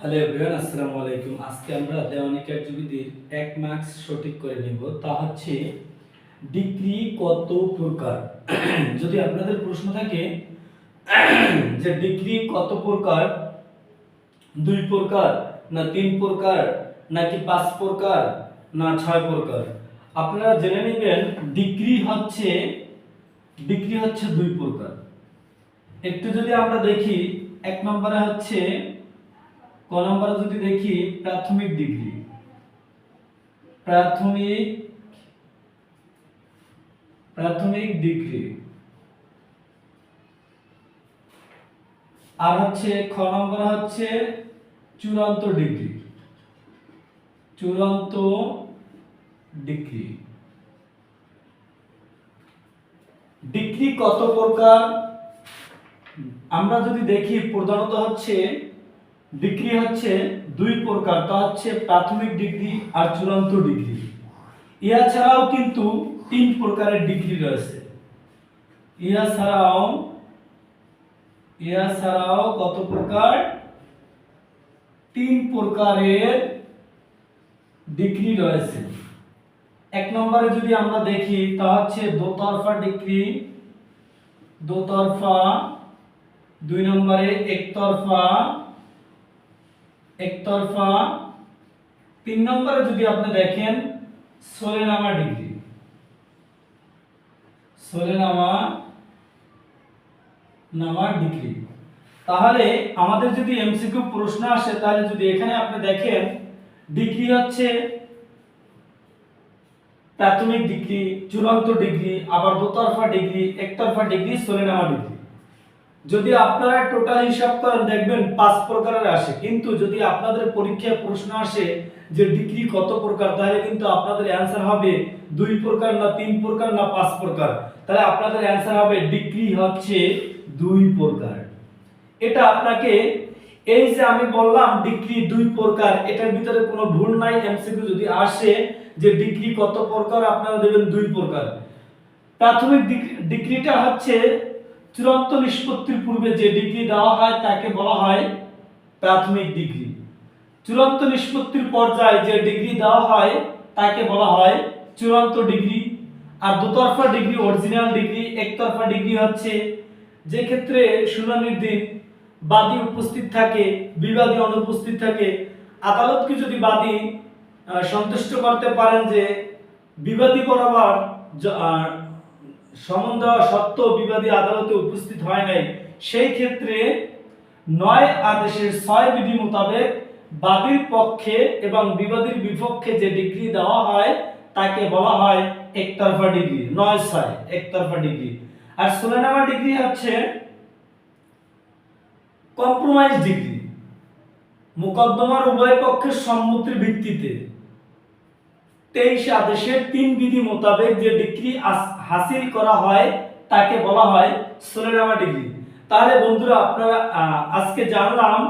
Hello everyone, আসসালামু আলাইকুম। আজকে আমরা দেওয়ানি কার্যবিধির এক মার্কস সঠিক করে নেব। তা হচ্ছে, ডিগ্রি কত প্রকার? যদি আপনাদের প্রশ্ন থাকে, যে ডিগ্রি কত প্রকার? দুই প্রকার, না তিন প্রকার, নাকি পাঁচ প্রকার, না ছয় প্রকার? আপনারা জেনে নেবেন, ডিগ্রি হচ্ছে ডিগ্রি হচ্ছে দুই প্রকার। একটু যদি আমরা দেখি, এক নম্বরে হচ্ছে ক নম্বরে যদি দেখি, প্রাথমিক ডিগ্রি। প্রাথমিক প্রাথমিক ডিগ্রি। আর হচ্ছে, খ নম্বর হচ্ছে চূড়ান্ত ডিগ্রি। চূড়ান্ত ডিগ্রি। ডিগ্রি কত প্রকার? আমরা যদি দেখি, প্রধানত হচ্ছে ডিগ্রি হচ্ছে দুই প্রকার, তা হচ্ছে প্রাথমিক ডিগ্রি আর চূড়ান্ত ডিগ্রি। ইহা ছাড়াও কিন্তু তিন প্রকারের ডিগ্রি রয়েছে। ইহা ছাড়াও ইহা ছাড়াও কত প্রকার? তিন প্রকারের ডিগ্রি রয়েছে। এক নম্বরে যদি আমরা দেখি, তা হচ্ছে দোতরফা ডিগ্রি। দোতরফা, দুই নম্বরে একতরফা একতরফা। তিন নম্বরে যদি আপনি দেখেন, সোলেনামা ডিগ্রি। সোলেনামা নামা ডিগ্রি। তাহলে আমাদের যদি এমসিকিউ প্রশ্ন আসে, তাহলে যদি এখানে আপনি দেখেন, ডিগ্রি হচ্ছে প্রাথমিক ডিগ্রি, চূড়ান্ত ডিগ্রি, আবার দোতরফা ডিগ্রি, একতরফা ডিগ্রি, সোলেনামা ডিগ্রি। যদি আপনারা টোটাল হিসাব করেন, দেখবেন পাঁচ প্রকারের আসে। কিন্তু যদি আপনাদের পরীক্ষায় প্রশ্ন আসে যে ডিগ্রি কত প্রকার, তাহলে কিন্তু আপনাদের অ্যান্সার হবে দুই প্রকার না তিন প্রকার না পাঁচ প্রকার। তাহলে আপনাদের অ্যান্সার হবে ডিগ্রি হচ্ছে দুই প্রকার। এটা আপনাকে এই যে আমি বললাম ডিগ্রি দুই প্রকার, এটার ভিতরে কোনো ভুল নাই, এমসিকিউ যদি আসে যে ডিগ্রি কত প্রকার, আপনারা দেবেন দুই প্রকার। প্রাথমিক ডিগ্রিটা হচ্ছে চূড়ান্ত নিষ্পত্তির পূর্বে যে ডিগ্রি দেওয়া হয় তাকে বলা হয় প্রাথমিক ডিগ্রি। চূড়ান্ত নিষ্পত্তির পর্যায়ে যে ডিগ্রি দেওয়া হয় তাকে বলা হয় চূড়ান্ত ডিগ্রি। আর দুতরফা ডিগ্রি, অরিজিনাল ডিগ্রি, একতরফা ডিগ্রি হচ্ছে যে ক্ষেত্রে শুনানির দিন বাদী উপস্থিত থাকে, বিবাদী অনুপস্থিত থাকে। আদালতকে যদি বাদী সন্তুষ্ট করতে পারেন যে বিবাদী বরাবর সমন দেওয়া সত্ত্বেও বিবাদী আদালতে উপস্থিত হয় নাই। সেই ক্ষেত্রে নয় আদেশের ছয় বিধি মোতাবেক বাদীর পক্ষে এবং বিবাদীর বিপক্ষে যে ডিগ্রি দেওয়া হয়, তাকে বলা হয় একতরফা ডিগ্রি। নয় ছয়, একতরফা ডিগ্রি। আর সোলেনামা ডিগ্রি হচ্ছে কম্প্রোমাইজ ডিগ্রি। মোকদ্দমার উভয় পক্ষের সম্মতির ভিত্তিতে তেইশ আদেশের তিন বিধি মোতাবেক যে ডিগ্রি আস- হাসিল করা হয়, তাকে বলা হয় সোলেনামা ডিগ্রি। তাহলে বন্ধুরা, আপনারা আজকে জানলাম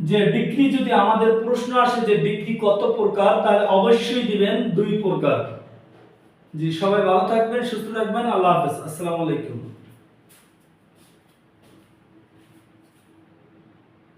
যে ডিগ্রি যদি আমাদের প্রশ্ন আসে যে ডিগ্রি কত প্রকার, তাহলে অবশ্যই দিবেন দুই প্রকার। জি, সবাই ভালো থাকবেন, সুস্থ থাকবেন, আল্লাহ হাফেজ। আসসালামু আলাইকুম।